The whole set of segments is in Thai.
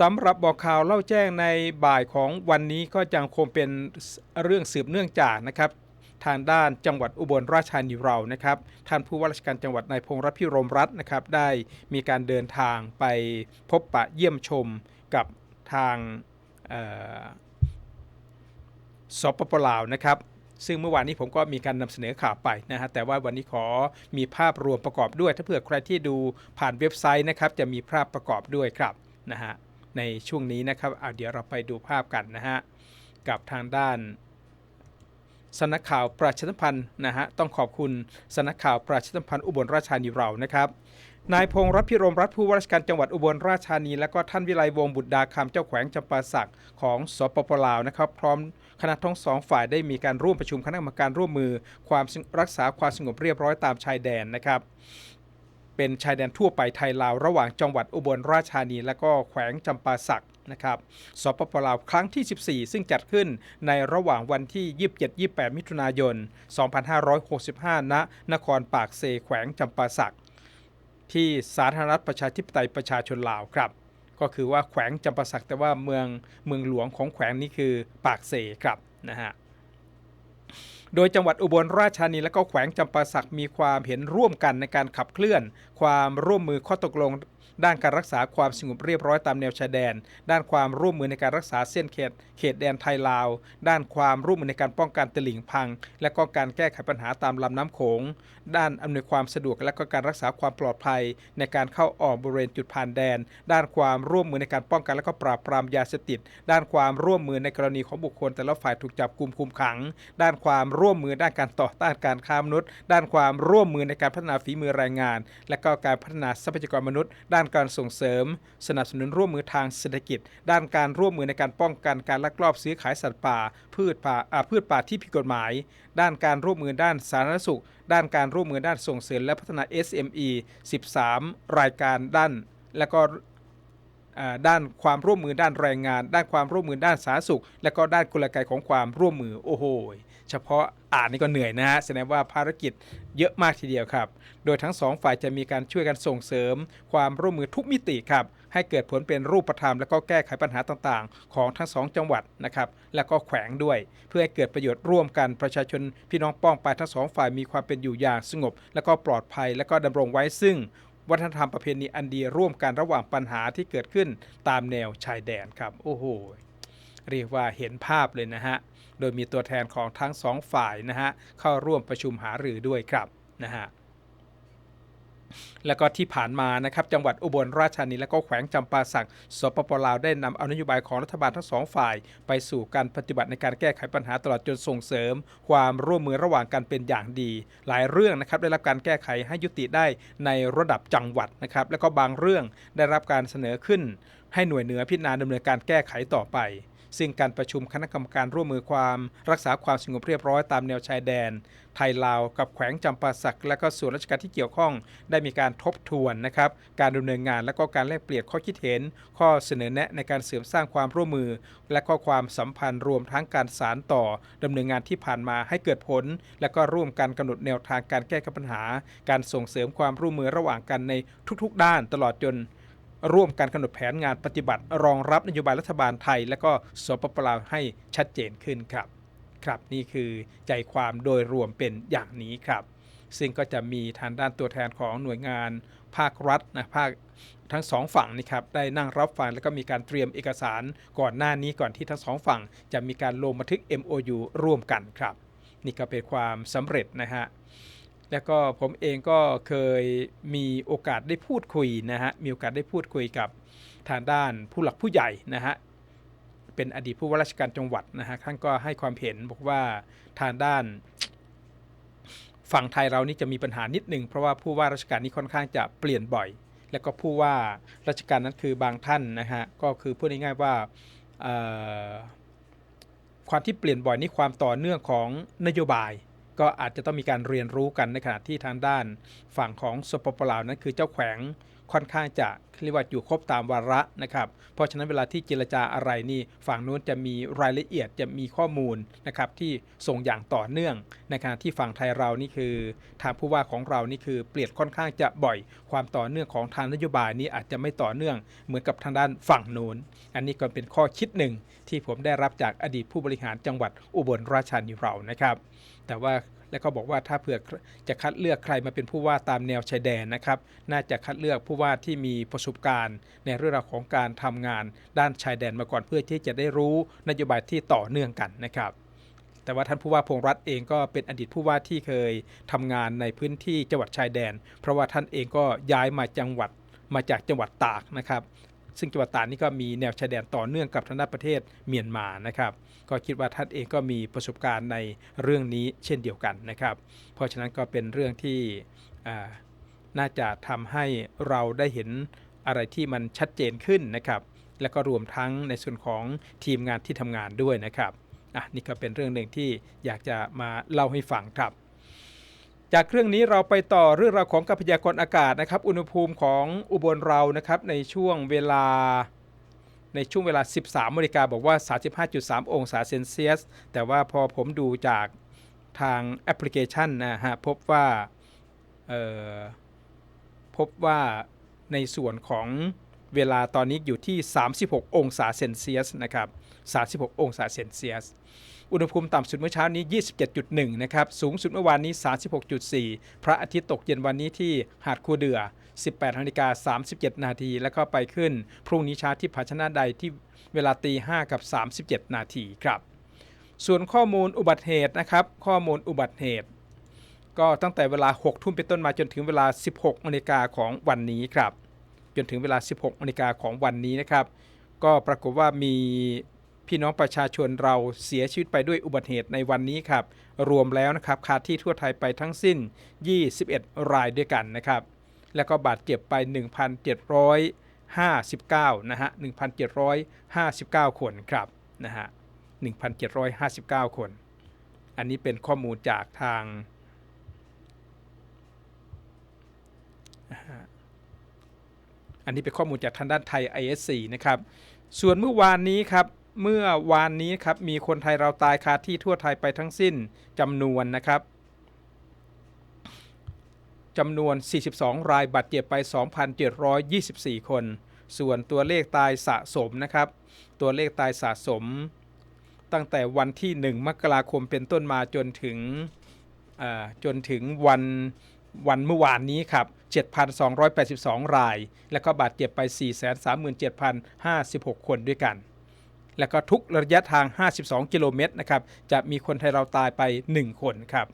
สำหรับบอกข่าวเล่าแจ้งในบ่ายของวันนี้ก็ยังคงเป็นเรื่องสืบเนื่องจากนะครับ ทางด้านจังหวัดอุบลราชธานีเรานะครับ ท่านผู้ว่าราชการจังหวัดนายพงษ์รัตพิรมรัตน์นะครับ ได้มีการเดินทางไปพบปะเยี่ยมชมกับทางเอ่อสปปลาวนะครับ ซึ่งเมื่อวานนี้ผมก็มีการนำเสนอข่าวไปนะฮะแต่ว่าวันนี้ขอมีภาพรวมประกอบด้วย ถ้าเผื่อใครที่ดูผ่านเว็บไซต์นะครับ จะมีภาพประกอบด้วยครับนะฮะ ในช่วงนี้นะครับเอาเดี๋ยวเราไปดูภาพกันนะฮะกับทางด้านสนักข่าวประชาสัมพันธ์นะฮะต้องขอบคุณสนักข่าวประชาสัมพันธ์อุบลราชธานีเรานะครับนายพงษ์รัตพิรมรัตน์ผู้ว่าราชการจังหวัดอุบลราชธานี และก็ท่านวิไลวงศ์บุตรดาคำเจ้าแขวงจำปาสักของสปปลาวนะครับ พร้อมคณะทั้งสองฝ่ายได้มีการร่วมประชุมคณะกรรมการร่วมมือ ความรักษาความสงบเรียบร้อยตามชายแดนนะครับ เป็นชายแดนทั่วไปไทยลาวระหว่างจังหวัดอุบลราชธานี และก็แขวงจำปาสักนะครับสปปลาวครั้งที่ 14 ซึ่งจัดขึ้นในระหว่างวันที่ 27-28 มิถุนายน 2565 ณ นครปากเซแขวงจำปาสัก ที่สาธารณรัฐประชาธิปไตยประชาชนลาวครับ ก็คือว่าแขวงจำปาสักแต่ว่าเมืองเมืองหลวงของแขวงนี้คือปากเซครับนะฮะ โดยจังหวัดอุบลราชธานีและก็แขวงจำปาสักมีความเห็นร่วมกันในการขับเคลื่อน ความร่วมมือข้อตกลง ด้านการรักษาความสงบเรียบร้อยตามแนวชายแดน ด้านความร่วมมือในการรักษาเส้นเขต เขตแดนไทยลาว ด้านความร่วมมือในการป้องกันตลิ่งพัง และก็การแก้ไขปัญหาตามลำน้ำโขง ด้านอำนวยความสะดวกและก็การรักษาความปลอดภัย ในการเข้าออกบริเวณจุดผ่านแดน ด้านความร่วมมือในการป้องกันและก็ปราบปรามยาเสพติด ด้านความร่วมมือในกรณีของบุคคล แต่ละฝ่ายถูกจับกุมคุมขัง ด้านความร่วมมือด้านการต่อต้านการค้ามนุษย์ ด้านความร่วมมือในการพัฒนาฝีมือแรงงาน และก็การพัฒนาทรัพยากรมนุษย์ด้านการส่งเสริม สนับสนุนร่วมมือทางเศรษฐกิจ ด้านการร่วมมือในการป้องกันการลักลอบซื้อขายสัตว์ป่า พืชป่าพืชป่าที่ผิดกฎหมาย ด้านการร่วมมือด้านสาธารณสุข ด้านการร่วมมือด้านส่งเสริมและพัฒนา SME 13 รายการด้าน และก็ ด้านความร่วมมือด้านแรงงาน ด้านความร่วมมือด้านสาธารณสุข และก็ด้านกลไกของความร่วมมือโอ้โหเฉพาะอ่านนี่ก็เหนื่อยนะฮะแสดงว่าภารกิจเยอะมากทีเดียวครับ โดยทั้งสองฝ่ายจะมีการช่วยกันส่งเสริม ความร่วมมือทุกมิติครับให้เกิดผลเป็นรูปธรรมและก็แก้ไขปัญหาต่างๆ ของทั้งสองจังหวัดนะครับและก็แขวงด้วย เพื่อให้เกิดประโยชน์ร่วมกันประชาชนพี่น้องป้องไปทั้งสองฝ่ายมีความเป็นอยู่อย่างสงบ และก็ปลอดภัย และก็ดำรงไว้ซึ่ง วัฒนธรรมประเพณีอันดีร่วมกันระหว่างปัญหาที่เกิดขึ้นตามแนวชายแดนครับโอ้โหเรียกว่าเห็นภาพเลยนะฮะโดยมีตัวแทนของทั้งสองฝ่ายนะฮะเข้าร่วมประชุมหารือด้วยครับนะฮะ แล้วก็ที่ผ่านมานะครับจังหวัดอุบลราชธานีและก็แขวงจำปาสักสปปลาวได้นำเอานโยบายของรัฐบาลทั้งสองฝ่าย ไปสู่การปฏิบัติในการแก้ไขปัญหาตลอดจนส่งเสริม ความร่วมมือระหว่างกันเป็นอย่างดี หลายเรื่องนะครับได้รับการแก้ไขให้ยุติได้ในระดับจังหวัดนะครับ แล้วก็บางเรื่องได้รับการเสนอขึ้น ให้หน่วยเหนือพิจารณาดำเนินการแก้ไขต่อไป ซึ่งการประชุมคณะกรรมการร่วมมือความรักษาความสงบเรียบร้อยตามแนวชายแดน ไทยลาวกับแขวงจำปาสัก และก็ส่วนราชการที่เกี่ยวข้องได้มีการทบทวนนะครับการดำเนินงานและก็การแลกเปลี่ยนข้อคิดเห็น ข้อเสนอแนะในการเสริมสร้างความร่วมมือ และก็ความสัมพันธ์รวมทั้งการสารต่อดำเนินงานที่ผ่านมาให้เกิดผล และก็ร่วมกันกำหนดแนวทางการแก้ไขปัญหา การส่งเสริมความร่วมมือระหว่างกันในทุกๆ ด้านตลอดจน ร่วมกันกำหนดแผนงานปฏิบัติ รองรับนโยบายรัฐบาลไทย และก็สปปลาวให้ชัดเจนขึ้นครับ ครับนี่คือใจความโดยรวมเป็นอย่างนี้ครับ ซึ่งก็จะมีทางด้านตัวแทนของหน่วยงานภาครัฐนะภาคทั้งสองฝั่งนี่ครับได้นั่งรับฟังแล้วก็มีการเตรียมเอกสารก่อนหน้านี้ก่อนที่ทั้งสองฝั่ง จะมีการลงบันทึก MOU ร่วมกันครับ นี่ก็เป็นความสำเร็จนะฮะ แล้วก็ผมเองก็เคยมีโอกาสได้พูดคุยนะฮะมีโอกาสได้พูดคุยกับทางด้านผู้หลักผู้ใหญ่นะฮะเป็นอดีตผู้ว่าราชการจังหวัดนะฮะท่านก็ให้ความเห็นบอกว่าทางด้านฝั่งไทยเรานี่จะมีปัญหานิดหนึ่งเพราะว่าผู้ว่าราชการนี้ค่อนข้างจะเปลี่ยนบ่อย แล้วก็ผู้ว่าราชการนั้นคือบางท่านนะฮะก็คือพูดง่ายๆว่าความที่เปลี่ยนบ่อยนี่ความต่อเนื่องของนโยบาย ก็อาจจะต้องมีการเรียนรู้กันในขณะที่ทางด้านฝั่งของสปปลาวนั้นคือเจ้าแขวง ค่อนข้างจะเรียกว่าอยู่ครบตามวาระนะครับ เพราะฉะนั้นเวลาที่เจรจาอะไรนี่ฝั่งนู้นจะมีรายละเอียดจะมีข้อมูลนะครับที่ส่งอย่างต่อเนื่องในขณะที่ฝั่งไทยเรานี่คือ ทางผู้ว่าของเรานี่คือเปลี่ยนค่อนข้างจะบ่อย ความต่อเนื่องของทางนโยบายนี้อาจจะไม่ต่อเนื่องเหมือนกับทางด้านฝั่งนู้น อันนี้ก็เป็นข้อคิดหนึ่งที่ผมได้รับจากอดีตผู้บริหารจังหวัดอุบลราชธานีเรานะครับ แต่ว่า แล้วก็บอกว่าถ้าเผื่อจะคัดเลือกใครมาเป็นผู้ว่าตามแนวชายแดนนะครับ น่าจะคัดเลือกผู้ว่าที่มีประสบการณ์ ในเรื่องราวของการทำงานด้านชายแดนมาก่อนเพื่อที่จะได้รู้นโยบายที่ต่อเนื่องกันนะครับแต่ว่าท่านผู้ว่าพงษ์รัฐเองก็เป็นอดีตผู้ว่าที่เคยทำงานในพื้นที่จังหวัดชายแดน เพราะว่าท่านเองก็ย้ายมาจังหวัดมาจากจังหวัดตากนะครับ ซึ่งจังหวัดตานี่ก็มีแนวชายแดนต่อเนื่องกับทางด้านประเทศเมียนมานะครับก็คิดว่าท่านเองก็มีประสบการณ์ในเรื่องนี้เช่นเดียวกันนะครับ เพราะฉะนั้นก็เป็นเรื่องที่น่าจะทำให้เราได้เห็นอะไรที่มันชัดเจนขึ้นนะครับ แล้วก็รวมทั้งในส่วนของทีมงานที่ทำงานด้วยนะครับอะนี่ก็เป็นเรื่องหนึ่งที่อยากจะมาเล่าให้ฟังครับ จากเครื่องนี้เราไปต่อเรื่องราวของการพยากรณ์อากาศนะครับ อุณหภูมิของอุบลเรานะครับในช่วงเวลาในช่วงเวลา 13นาฬิกาบอกว่า 35.3 องศาเซนเซียส แต่ว่าพอผมดูจากทางแอปพลิเคชันนะฮะพบว่าพบว่าในส่วนของเวลาตอนนี้อยู่ที่ 36 องศาเซนเซียสนะครับ 36 องศาเซนเซียส อุณหภูมิต่ำสุดเมื่อเช้านี้ 27.1 นะครับ สูงสุดเมื่อวานนี้ 36.4 พระอาทิตย์ตกเย็นวันนี้ที่หาดคูเดือ 18นาฬิกา37 นาที แล้วก็ไปขึ้น พรุ่งนี้เช้าที่ภาชนะใดที่เวลาตี 5 กับ 37 นาทีครับ ส่วนข้อมูลอุบัติเหตุนะครับ ข้อมูลอุบัติเหตุ ก็ตั้งแต่เวลา 6 ทุ่มเป็นต้นมาจนถึงเวลา 16นาฬิกาของวันนี้ครับ จนถึงเวลา 16นาฬิกาของวันนี้นะครับ ก็ปรากฏว่ามี พี่น้องประชาชนเราเสียชีวิตไปด้วยอุบัติเหตุในวันนี้ครับ รวมแล้วนะครับคาที่ทั่วไทยไปทั้งสิ้น 21 รายด้วยกันนะครับ แล้วก็บาดเจ็บไป 1,759 นะฮะ 1,759 คนครับนะฮะ 1,759 คน อันนี้เป็นข้อมูลจากทางอันนี้เป็นข้อมูลจากทางด้านไทย ISC นะครับ ส่วนเมื่อวานนี้ครับ เมื่อวานนี้ครับมีคนไทยเราตายคาที่ทั่วไทยไปทั้งสิ้นจำนวนนะครับจำนวน 42 รายบาดเจ็บไป 2,724 คน ส่วนตัวเลขตายสะสมนะครับ ตัวเลขตายสะสม ตั้งแต่วันที่ 1 มกราคมเป็นต้นมาจนถึงจนถึงวันวันเมื่อวานนี้ครับ 7,282 ราย แล้วก็บาดเจ็บไป 437,056 คนด้วยกัน แล้วก็ทุกระยะทาง 52 กิโลเมตรนะครับจะมีคนไทยเราตายไป 1 คนครับ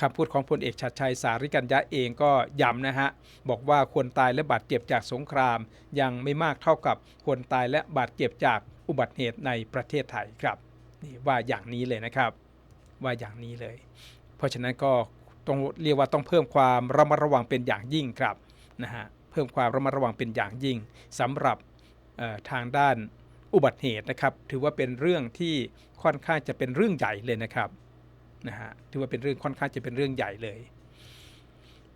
คำพูดของพลเอกชัดชัยสาริกัญญะเองก็ย้ำนะฮะ บอกว่าคนตายและบาดเจ็บจากสงคราม ยังไม่มากเท่ากับคนตายและบาดเจ็บจากอุบัติเหตุในประเทศไทยครับนี่ว่าอย่างนี้เลยนะครับ ว่าอย่างนี้เลย เพราะฉะนั้นก็ต้องเรียกว่าต้องเพิ่มความระมัดระวังเป็นอย่างยิ่งครับนะฮะเพิ่มความระมัดระวังเป็นอย่างยิ่งสำหรับทางด้าน อุบัติเหตุนะครับ ถือว่าเป็นเรื่องที่ค่อนข้างจะเป็นเรื่องใหญ่เลยนะครับนะฮะถือว่าเป็นเรื่องค่อนข้างจะเป็นเรื่องใหญ่เลย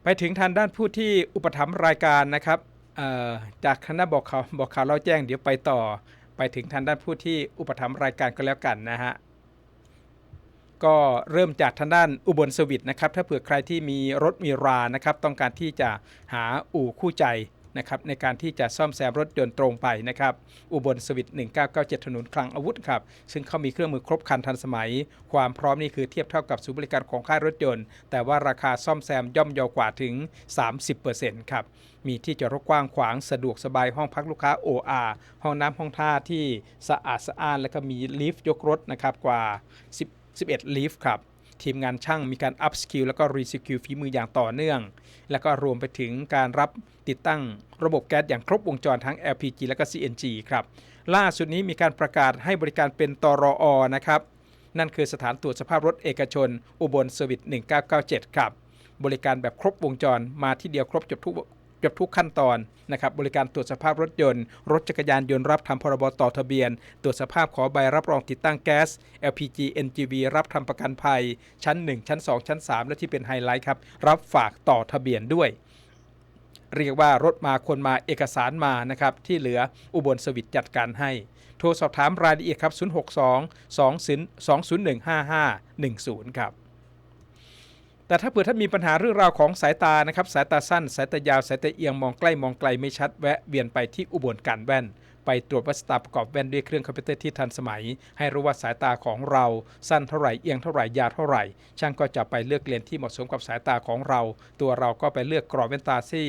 ไปถึงทางด้านผู้ที่อุปถัมภ์รายการนะครับจากคณะบอกข่าวบอกข่าวเราแจ้งเดี๋ยวไปต่อ ไปถึงทางด้านผู้ที่อุปถัมภ์รายการก็แล้วกันนะฮะก็เริ่มจากทางด้านอุบลสวิตนะครับ ถ้าเผื่อใครที่มีรถมีรานะครับ ต้องการที่จะหาอู่คู่ใจ นะครับในการที่จะซ่อมแซมรถยนต์ตรงไปนะครับอุบลสวิต1997 ถนนคลังอาวุธครับซึ่งเขามีเครื่องมือครบครันทันสมัย ความพร้อมนี่คือเทียบเท่ากับศูนย์บริการของค่ายรถยนต์ แต่ว่าราคาซ่อมแซมย่อมเยาวกว่าถึง 30%ครับมีที่จอดรถกว้างขวางสะดวกสบายห้องพักลูกค้า OR ห้องน้ำห้องท่าที่สะอาดสะอ้าน แล้วก็มีลิฟต์ยกรถนะครับกว่า 10 11 ลิฟต์ครับ ทีมงานช่างมีการอัพสกิลแล้วก็รีสกิลฝีมืออย่างต่อเนื่อง แล้วก็รวมไปถึงการรับติดตั้งระบบแก๊สอย่างครบวงจรทั้ง LPG และก็ CNG ครับ ล่าสุดนี้มีการประกาศให้บริการเป็นตรอนะครับ นั่นคือสถานตรวจสภาพรถเอกชน อุบลเซอร์วิส1997 ครับ บริการแบบครบวงจรมาที่เดียวครบจบทุก จบทุกขั้นตอนนะครับบริการตรวจสภาพรถยนต์ รถจักรยานยนต์รับทำพรบต่อทะเบียน ตรวจสภาพขอใบรับรองติดตั้งแก๊ส LPG NGV รับทำประกันภัย ชั้น 1 ชั้น 2 ชั้น 3 และที่เป็นไฮไลท์ครับ รับฝากต่อทะเบียนด้วย เรียกว่ารถมาคนมาเอกสารมานะครับ ที่เหลืออุบลสวิตจัดการให้ โทรสอบถามรายละเอียดครับ 062 201 5510 ครับ แต่ถ้าเผื่อท่านมีปัญหาเรื่องราวของสายตานะครับสายตาสั้น สายตายาวสายตาเอียงมองใกล้มองไกลไม่ชัดแวะเวียนไปที่อุบลการแว่น ไปตรวจวัสดุประกอบแว่นด้วยเครื่องคอมพิวเตอร์ที่ทันสมัย ให้รู้ว่าสายตาของเราสั้นเท่าไหร่เอียงเท่าไหร่ยาวเท่าไหร่ ช่างก็จะไปเลือกเลนที่เหมาะสมกับสายตาของเรา ตัวเราก็ไปเลือกกรอบแว่นตาที่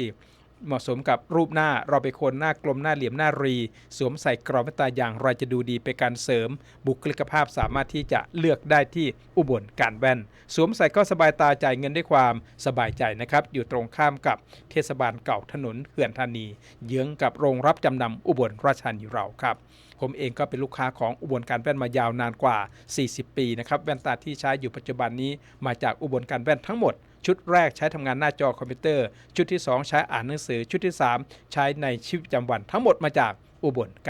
เหมาะสมกับรูปหน้าเราไปนคนหน้ากลมหน้าเหลี่ยมหน้ารี สวมใส่กรอบแว่นตาอย่างไรจะดูดีเป็นการเสริม บุคลิกภาพสามารถที่จะเลือกได้ที่อุบลการแว่น สวมใส่ก็สบายตาจ่ายเงินด้วยความสบายใจนะครับ อยู่ตรงข้ามกับเทศบาลเก่าถนนเขื่อนธานี เยื้องกับโรงรับจำนำอุบลราชธานีเราครับผมเองก็เป็นลูกค้าของอุบลการแว่นมายาวนานกว่า 40 ปีนะครับแว่นตาที่ใช้อยู่ปัจจุบันนี้มาจากอุบลการแว่นทั้งหมด ชุดแรกใช้ทำงานหน้าจอคอมพิวเตอร์ ชุดที่ 2 ใช้อ่านหนังสือ ชุดที่ 3 ใช้ในชีวิตประจำวันทั้งหมดมาจากอุบลการ